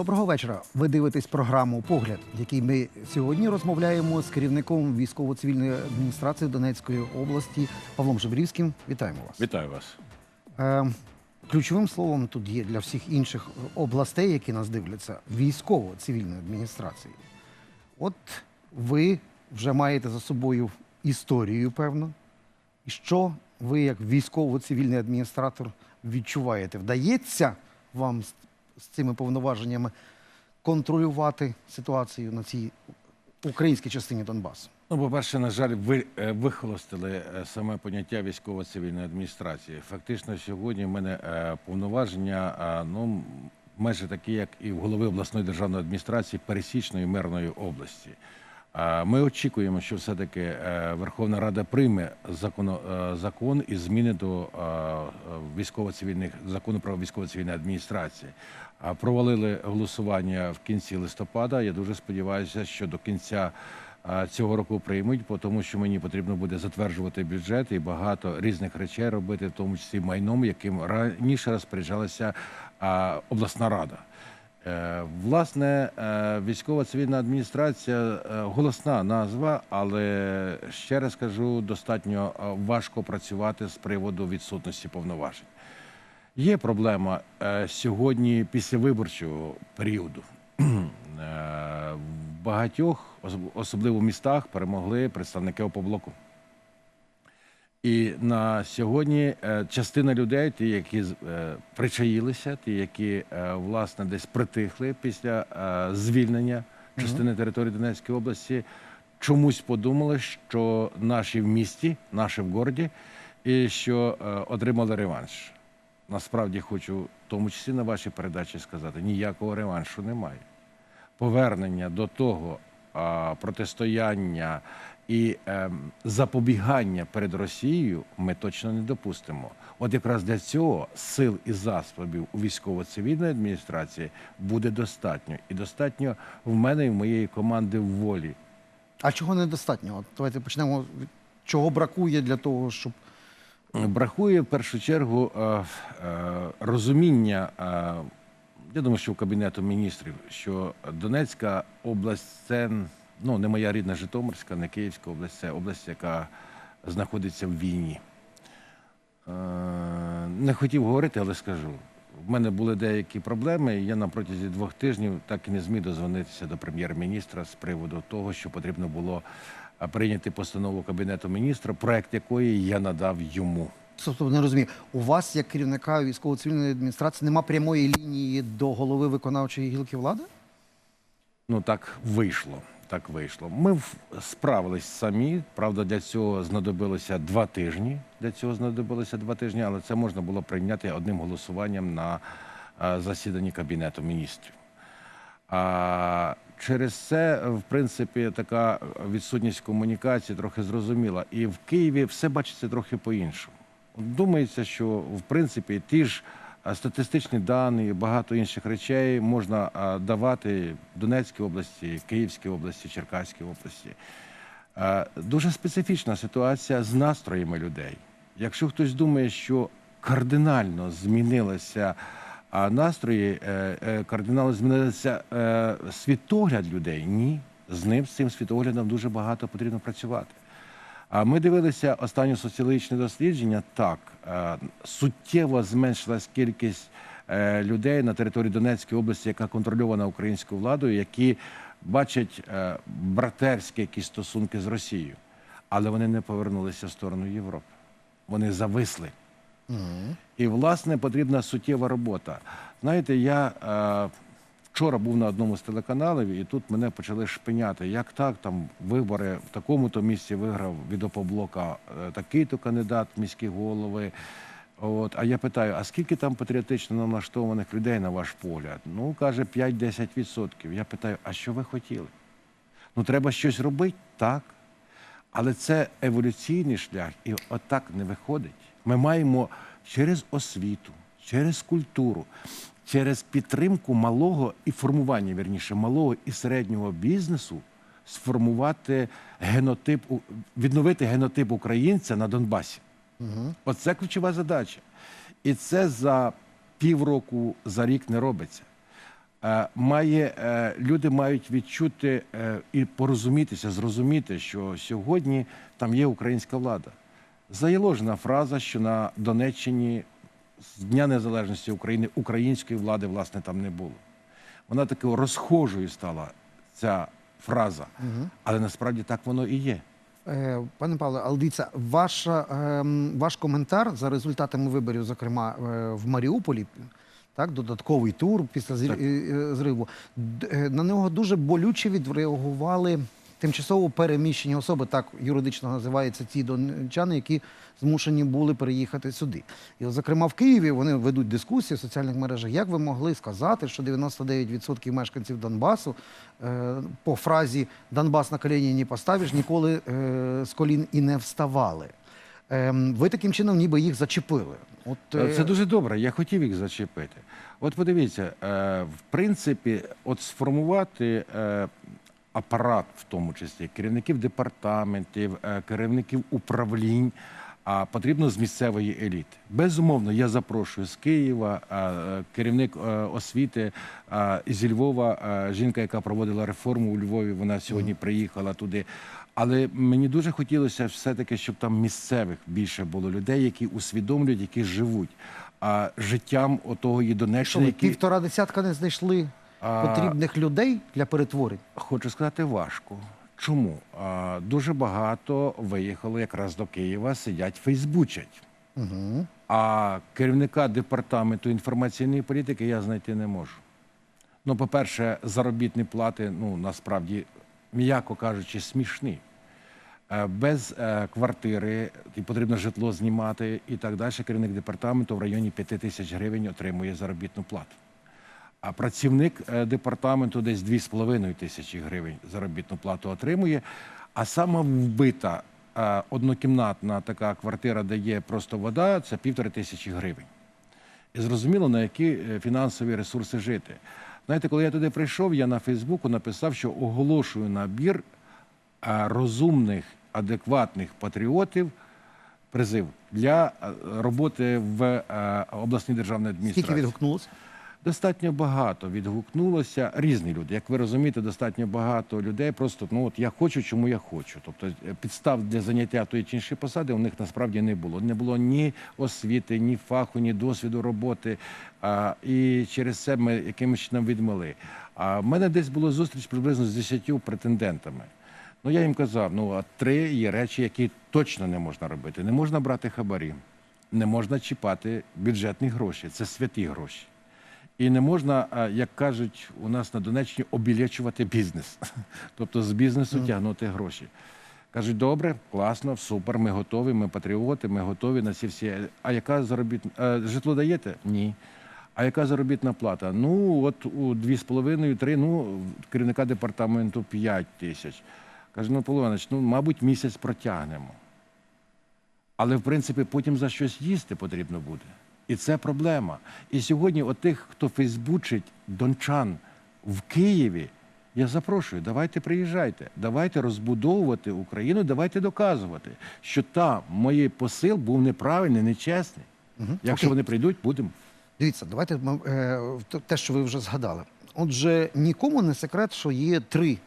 Доброго вечора. Ви дивитесь програму Погляд, в якій ми сьогодні розмовляємо з керівником військово-цивільної адміністрації Донецької області Павлом Жебрівським. Вітаємо вас. Вітаю вас. Е, ключовим словом тут є для всіх інших областей, які нас дивляться, військово-цивільної адміністрації. От ви вже маєте за собою історію, певно. І що ви, як військово-цивільний адміністратор, відчуваєте? Вдається вам з, цими повноваженнями контролювати ситуацію на цій українській частині Донбасу? Ну, по-перше, на жаль, ви е, вихолостили е, саме поняття військово-цивільної адміністрації. Фактично, сьогодні в мене е, повноваження ну, майже такі, як і в голови обласної державної адміністрації пересічної мирної області. Ми очікуємо, що все-таки е, Верховна Рада прийме е, закон і зміни до е, військово-цивільних закону про військово-цивільні адміністрації. Провалили голосування в кінці листопада. Я дуже сподіваюся, що до кінця цього року приймуть, тому що мені потрібно буде затверджувати бюджет і багато різних речей робити, в тому числі майном, яким раніше розпоряджалася обласна рада. Е, Власне, е, військова цивільна адміністрація е, голосна назва, але ще раз кажу, достатньо важко працювати з приводу відсутності повноважень. Є проблема сьогодні після виборчого періоду. В багатьох, особливо в містах, перемогли представники опоблоку. І на сьогодні е, частина людей, ті, які е, причаїлися, ті, які е, власне десь притихли після звільнення частини території Донецької області, чомусь подумали, що наші в місті, наші в городі, і що отримали реванш. Насправді хочу, в тому числі на вашій передачі сказати, ніякого реваншу немає повернення до того протистояння і ем, запобігання перед Росією ми точно не допустимо. От якраз для цього сил і засобів у військово-цивільної адміністрації буде достатньо. І достатньо в мене і в моєї команди в волі. А чого недостатньо? От давайте почнемо. Чого бракує для того, щоб Бракує в першу чергу е, е, розуміння. е, Я думаю, що у кабінету міністрів, що Донецька область це ну не моя рідна Житомирська, не Київська область, це область, яка знаходиться в війні. Е, Не хотів говорити, але скажу. В мене були деякі проблеми. і Я на протязі двох тижнів так і не зміг дозвонитися до прем'єр-міністра з приводу того, що потрібно було е, прийняти постанову кабінету міністра, проект якої я надав йому. тобто не розумію, у вас, як керівника військово-цивільної адміністрації, нема прямої лінії до голови виконавчої гілки влади? Ну так вийшло. Так вийшло. Ми справились самі. Правда, для цього знадобилося два тижні. Для цього знадобилося два тижні, але це можна було прийняти одним голосуванням на е, засіданні кабінету міністрів. А через це, в принципі, така відсутність комунікації трохи зрозуміла. І в Києві все бачиться трохи по-іншому. Думається, що в принципі ті ж статистичні дані, багато інших речей можна давати Донецькій області, Київській області, Черкаській області. Дуже специфічна ситуація з настроями людей. Якщо хтось думає, що кардинально змінилися настрої, е, е, кардинально змінився е, світогляд людей, ні. З ним, з цим світоглядом дуже багато потрібно працювати. А ми дивилися останнє соціологічне дослідження. Так, е, суттєво зменшилась кількість е, людей на території Донецької області, яка контрольована українською владою, які бачать е, братерські якісь стосунки з Росією, але вони не повернулися в сторону Європи. Вони зависли. І, власне, потрібна суттєва робота. Знаєте, я вчора був на одному з телеканалів, і тут мене почали шпиняти. Як так, там вибори в такому-то місці виграв від опоблока е, такий-то кандидат міські голови. От, а я питаю, а скільки там патріотично налаштованих людей, на ваш погляд? Ну, каже, 5-10%. Я питаю, а що ви хотіли? Ну, треба щось робити, так. Але це еволюційний шлях, і отак не виходить. Ми маємо через освіту, через культуру, через підтримку малого і формування, вірніше, малого і середнього бізнесу сформувати генотип, відновити генотип українця на Донбасі. Оце ключова задача. І це за півроку, за рік не робиться. Е, Має, е, люди мають відчути е, і порозумітися, зрозуміти, що сьогодні там є українська влада. Заєложена фраза, що на Донеччині з Дня Незалежності України української влади власне там не було. Вона такою розхожою стала ця фраза, але насправді так воно і є. Е, Пане Павле, але дивіться, ваша, ем, ваш коментар за результатами виборів, зокрема е, в Маріуполі, так, додатковий тур після Так. е, зриву, на нього дуже болюче відреагували тимчасово переміщені особи, так юридично називаються ті донечани, які змушені були переїхати сюди. І, зокрема, в Києві вони ведуть дискусії в соціальних мережах. Як ви могли сказати, що 99% мешканців Донбасу е, по фразі Донбас на коліні не поставиш, ніколи е, з колін і не вставали? Ем, ви таким чином ніби їх зачепили. От, е, Це дуже добре. Я хотів їх зачепити. От подивіться, е, в принципі, от сформувати е, апарат, в тому числі керівників департаментів, е, керівників управлінь. А потрібно з місцевої еліти. Безумовно, я запрошую з Києва, е, керівник е, освіти е, зі Львова, жінка, яка проводила реформу у Львові, вона сьогодні приїхала туди. Але мені дуже хотілося все-таки, щоб там місцевих більше було людей, які усвідомлюють, які живуть а, життям отого Донеччини, які півтора десятка не знайшли потрібних людей для перетворень? хочу сказати важко. Чому? А, дуже багато виїхало якраз до Києва, сидять, фейсбучать. Угу. А керівника департаменту інформаційної політики я знайти не можу. Ну, по-перше, заробітні плати, ну насправді, м'яко кажучи, смішні. Е, Без е, квартири і потрібно житло знімати і так далі. Керівник департаменту в районі 5 тисяч гривень отримує заробітну плату. А працівник е, департаменту десь 2,5 тисячі гривень заробітну плату отримує. А сама вбита е, однокімнатна така квартира, де є просто вода, це півтори тисячі гривень. І зрозуміло, на які е, фінансові ресурси жити. Знаєте, коли я туди прийшов, я на Фейсбуку написав, що оголошую набір розумних, адекватних патріотів, призив для роботи в обласній державній адміністрації. Скільки відгукнулося? Достатньо багато відгукнулося різні люди. Як ви розумієте, достатньо багато людей. Просто ну от я хочу, чому я хочу. Тобто е, підстав для заняття тої чи іншої посади у них насправді не було. Не було ні освіти, ні фаху, ні досвіду роботи. А, і через це ми якимось чином відмели. А в мене десь була зустріч приблизно з 10 претендентами. Ну я їм казав: ну а три є речі, які точно не можна робити. Не можна брати хабарі, не можна чіпати бюджетні гроші. Це святі гроші. І не можна, як кажуть у нас на Донеччині, обілечувати бізнес, тобто з бізнесу тягнути гроші. Кажуть, добре, класно, супер, ми готові, ми патріоти, ми готові на ці всі. А яка заробітна житло даєте? Ні. А яка заробітна плата? Ну, от у 2,5-3, ну, керівника департаменту 5 тисяч. Каже, ну, Полович, ну, мабуть, місяць протягнемо. Але в принципі потім за щось їсти потрібно буде. І це проблема. І сьогодні, от тих, хто фейсбучить дончан в Києві, я запрошую, давайте приїжджайте, давайте розбудовувати Україну, давайте доказувати, що там моїй посил був неправильний, нечесний. Якщо Окей. вони прийдуть, будемо. Дивіться, давайте е, те, що ви вже згадали. Отже, нікому не секрет, що є три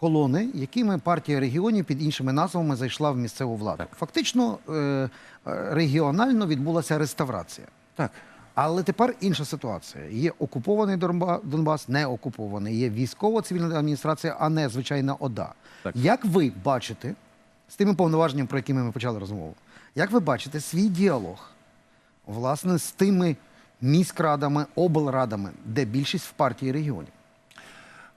колони, якими партія регіонів під іншими назвами зайшла в місцеву владу. Фактично е, регіонально відбулася реставрація. Так. Але тепер інша ситуація. Є окупований Донба- Донбас, не окупований. Є військова цивільна адміністрація, а не звичайна ОДА. Так. Як ви бачите з тими повноваженнями, про які ми почали розмову, як ви бачите свій діалог власне з тими міськрадами, облрадами, де більшість в партії регіонів?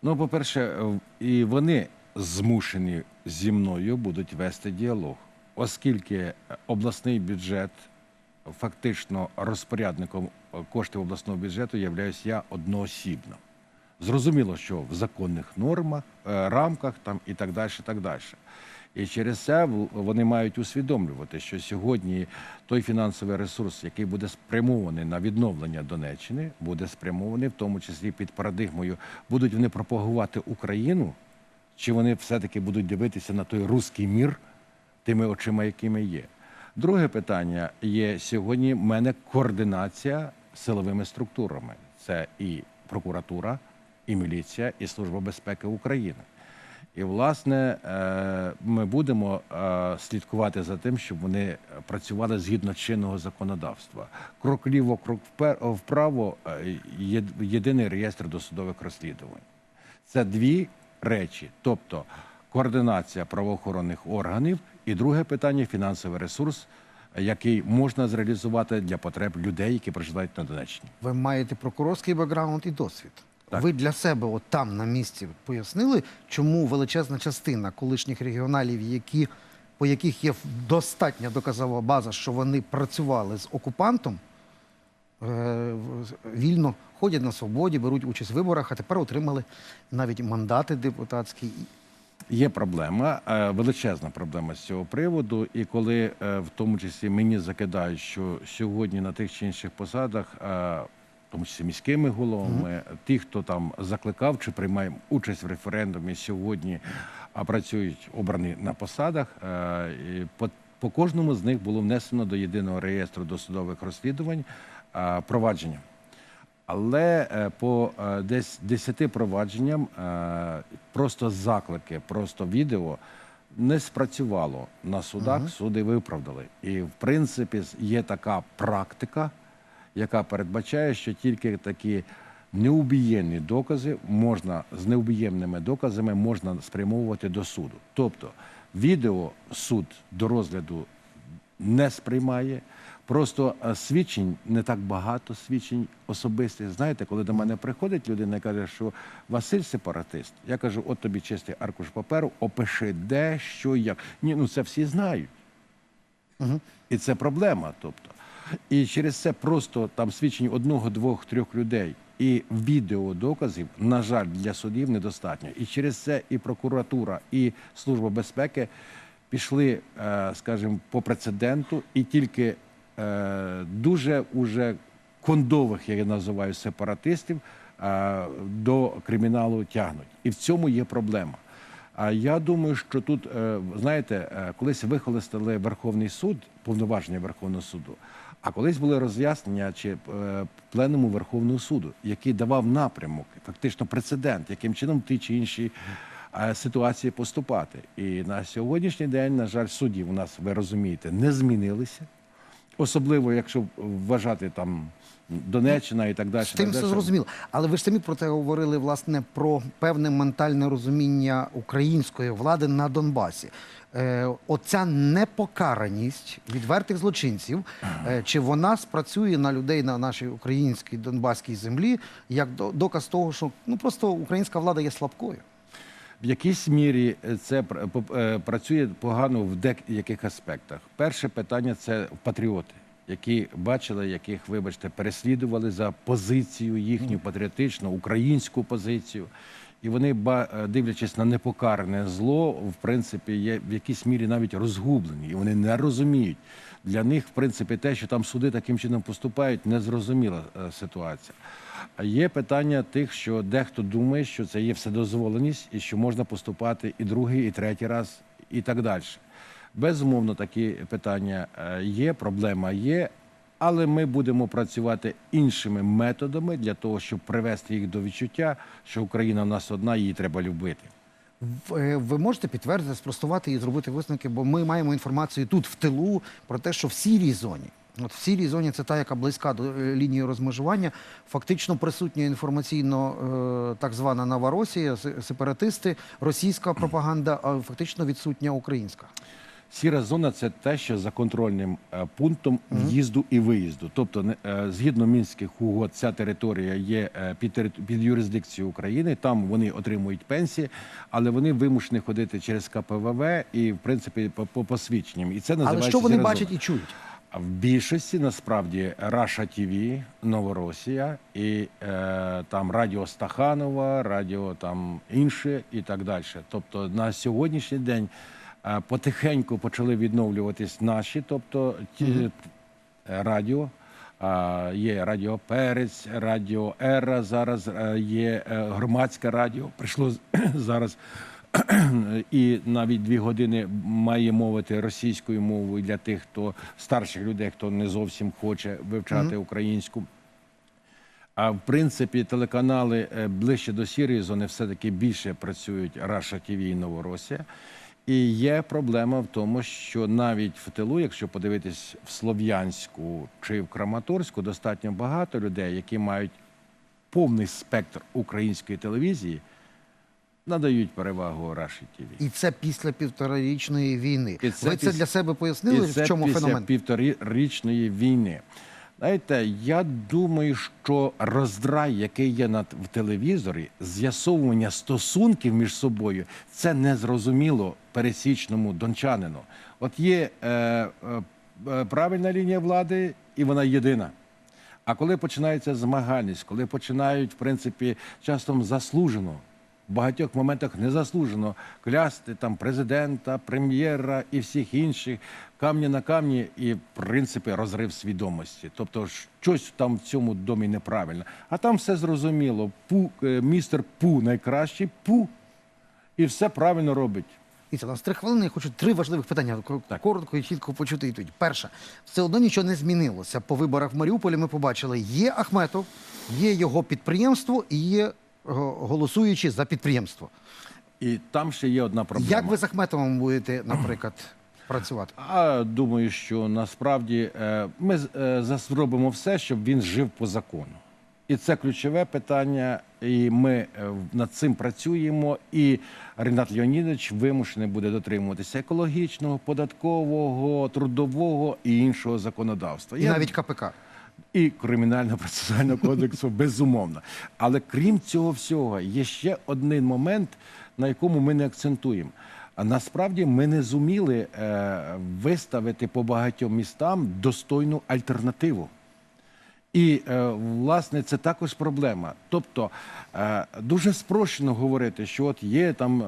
Ну, по-перше, і вони змушені зі мною будуть вести діалог, оскільки е, обласний бюджет фактично розпорядником е, коштів обласного бюджету являюсь я одноосібно. Зрозуміло, що в законних нормах, е, рамках там і так далі, так далі. І через це вони мають усвідомлювати, що сьогодні той фінансовий ресурс, який буде спрямований на відновлення Донеччини, буде спрямований в тому числі під парадигмою, будуть вони пропагувати Україну, чи вони все-таки будуть дивитися на той руський мір тими очима, якими є. Друге питання є сьогодні в мене координація силовими структурами. Це і прокуратура, і міліція, і Служба безпеки України. І, власне, е, ми будемо е, слідкувати за тим, щоб вони працювали згідно чинного законодавства. Крок ліво, крок вправо е, єдиний реєстр досудових розслідувань. Це дві речі, тобто координація правоохоронних органів, і друге питання фінансовий ресурс, який можна зреалізувати для потреб людей, які проживають на Донеччині. Ви маєте прокурорський бекграунд і досвід. Так. Ви для себе, от там на місці, пояснили, чому величезна частина колишніх регіоналів, які, по яких є достатня доказова база, що вони працювали з окупантом, е, вільно ходять на свободі, беруть участь в виборах, а тепер отримали навіть мандати депутатські. Є проблема, е, величезна проблема з цього приводу. І коли е, в тому числі мені закидають, що сьогодні на тих чи інших посадах, е, тому числі міськими головами, ті, хто там закликав чи приймає участь в референдумі сьогодні, а працюють обрані на посадах, е, по, по кожному з них було внесено до єдиного реєстру досудових розслідувань е, провадження. Але е, по е, десь 10 провадженням е, просто заклики, просто відео не спрацювало на судах, суди виправдали. І в принципі є така практика, яка передбачає, що тільки такі неубієнні докази можна з неубіємними доказами можна спрямовувати до суду. Тобто відео суд до розгляду не сприймає. Просто е, свідчень не так багато свідчень особистих. Знаєте, коли до мене приходить людина і каже, що Василь сепаратист, я кажу, от тобі чистий аркуш паперу, опиши де, що, як. Ні, ну це всі знають. І це проблема. Тобто. І через це просто там свідчень одного, двох, трьох людей і відеодоказів, на жаль, для судів недостатньо. І через це і прокуратура, і Служба безпеки пішли, е, скажімо, по прецеденту, і тільки е, дуже уже кондових, як я називаю, сепаратистів е, до криміналу тягнуть. І в цьому є проблема. А я думаю, що тут, знаєте, колись вихолостили Верховний суд, повноваження Верховного суду, а колись були роз'яснення чи е, пленуму Верховного суду, який давав напрямок, фактично прецедент, яким чином ті чи інші е, ситуації поступати. І на сьогоднішній день, на жаль, судді у нас, ви розумієте, не змінилися. Особливо, якщо вважати там Донеччина і так далі. З тим так все зрозуміло. Але ви ж самі про це говорили, власне, про певне ментальне розуміння української влади на Донбасі. Е, оця непокараність відвертих злочинців, е, чи вона спрацює на людей на нашій українській донбаській землі як до- доказ того, що ну просто українська влада є слабкою. В якійсь мірі е, це пр- е, працює погано в деяких аспектах. Перше питання це патріоти, які бачили, яких, вибачте, переслідували за позицію їхню патріотичну, українську позицію. І вони, е, дивлячись на непокаране зло, в принципі, є в якійсь мірі навіть розгублені, і вони не розуміють. Для них, в принципі, те, що там суди таким чином поступають, незрозуміла е, ситуація. Є питання тих, що дехто думає, що це є вседозволеність і що можна поступати і другий, і третій раз, і так далі. Безумовно, такі питання е, є, проблема є, але ми будемо працювати іншими методами для того, щоб привести їх до відчуття, що Україна в нас одна, її треба любити. Е, Ви можете підтвердити, спростувати і зробити висновки, бо ми маємо інформацію тут в тилу про те, що в сірій зоні. От в сірій зоні це та, яка близька до е, лінії розмежування. Фактично присутня інформаційно е, так звана Новоросія, се- сепаратисти, російська пропаганда, а фактично відсутня українська. Сіра зона це те, що за контрольним е, пунктом в'їзду і виїзду. Тобто, е, згідно мінських угод, ця територія є е, під, юрисдикцією України. Там вони отримують пенсії, але вони вимушені ходити через КПВВ і, в принципі, по, по посвідченням. І це називається Але що вони «сіра зона». бачать і чують? В більшості насправді Раша ТВ, Новоросія і е, там Радіо Стаханова, Радіо там інше і так далі. Тобто на сьогоднішній день потихеньку почали відновлюватись наші, тобто ті е, радіо. А, є Радіо Перець, Радіо Ера. Зараз е, є е, громадське радіо. Прийшло зараз і навіть дві години має мовити російською мовою для тих, хто старших людей, хто не зовсім хоче вивчати українську. А в принципі, телеканали ближче до сірої зони все-таки більше працюють Раша ТВ і Новоросія. І є проблема в тому, що навіть в тилу, якщо подивитись в Слов'янську чи в Краматорську, достатньо багато людей, які мають повний спектр української телевізії, надають перевагу Раші ТВ. І це після півторарічної війни. І це Ви це піс- для себе пояснили, І це в чому після феномен? півторарічної війни. Знаєте, я думаю, що роздрай, який є над в телевізорі, з'ясовування стосунків між собою, це незрозуміло пересічному дончанину. От є е, е, правильна лінія влади, і вона єдина. А коли починається змагальність, коли починають, в принципі, часто заслужено, в багатьох моментах незаслужено клясти там президента, прем'єра і всіх інших камні на камні, і в принципі розрив свідомості. Тобто, щось там в цьому домі неправильно. А там все зрозуміло. Пу, е, містер Пу найкращий, пу, і все правильно робить. І це у нас три хвилини. Я хочу три важливих питання Так. коротко і чітко почути відповідь. Перше, все одно нічого не змінилося. По виборах в Маріуполі ми побачили, є Ахметов, є його підприємство і є е, голосуючі за підприємство. І там ще є одна проблема. Як ви з Ахметовим будете, наприклад, працювати? А думаю, що насправді е, ми е, зробимо все, щоб він жив по закону. І це ключове питання, і ми над цим працюємо. І Ренат Леонідович вимушений буде дотримуватися екологічного, податкового, трудового і іншого законодавства. І навіть КПК. І кримінального процесуального кодексу, безумовно. Але крім цього всього, є ще один момент, на якому ми не акцентуємо. А насправді ми не зуміли е, виставити по багатьом містам достойну альтернативу. І е, власне це також проблема. Тобто е, дуже спрощено говорити, що от є там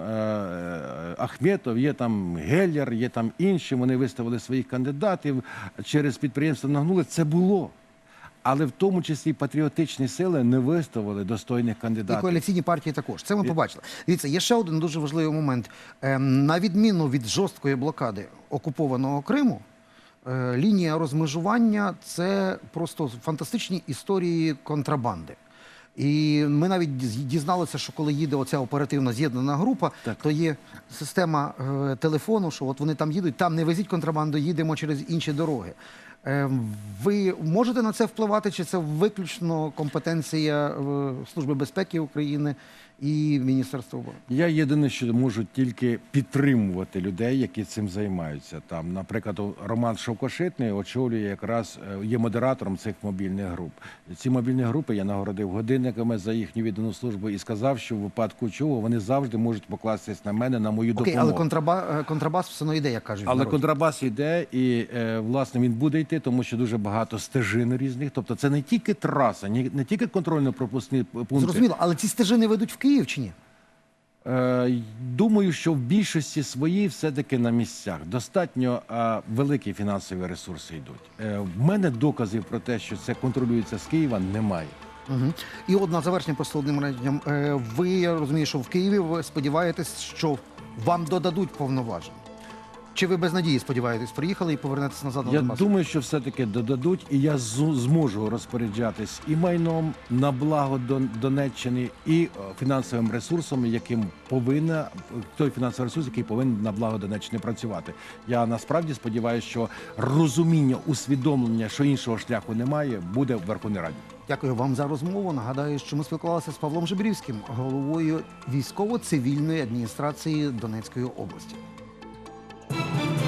Ахметов, є там Геллер, є там інші. Вони виставили своїх кандидатів через підприємство нагнули. Це було. Але в тому числі патріотичні сили не виставили достойних кандидатів. І коаліційні партії також. Це ми побачили. Дивіться, є ще один дуже важливий момент. Ем, На відміну від жорсткої блокади окупованого Криму, е, лінія розмежування це просто фантастичні історії контрабанди. І ми навіть дізналися, що коли їде оця оперативно з'єднана група, Так. то є система е, телефону, що от вони там їдуть, там не везіть контрабанду, їдемо через інші дороги. Е, ви можете на це впливати, чи це виключно компетенція е, Служби безпеки України і Міністерства оборони? Я єдине, що можу тільки підтримувати людей, які цим займаються. Там, наприклад, Роман Шовкошитний очолює якраз е, є модератором цих мобільних груп. Ці мобільні групи я нагородив годинниками за їхню віддану службу і сказав, що в випадку чого вони завжди можуть покластись на мене, на мою Окей, допомогу. але контраба, е, контрабас все одно йде, як кажуть. Але контрабас йде, і е, власне він буде йти, тому що дуже багато стежин різних. Тобто, це не тільки траса, не тільки контрольно-пропускні пункти. Зрозуміло, але ці стежини ведуть в Київ чи ні? Е, Думаю, що в більшості своїй все-таки на місцях достатньо е, великі фінансові ресурси йдуть. Е, в мене доказів про те, що це контролюється з Києва, немає. Угу. І от на завершення просто одним реченням. Ви я розумію, що в Києві ви сподіваєтесь, що вам додадуть повноважень. Чи ви без надії сподіваєтесь, приїхали і повернетеся назад на Я Донбас? думаю, що все-таки додадуть, і я зу- зможу розпоряджатись і майном на благо Дон- Донеччини, і е, фінансовим ресурсом, яким повинна той фінансовий ресурс, який повинен на благо Донеччини працювати. Я насправді сподіваюся, що розуміння, усвідомлення, що іншого шляху немає, буде в Верховній Раді. Дякую вам за розмову. Нагадаю, що ми спілкувалися з Павлом Жебрівським, головою військово-цивільної адміністрації Донецької області. Thank you.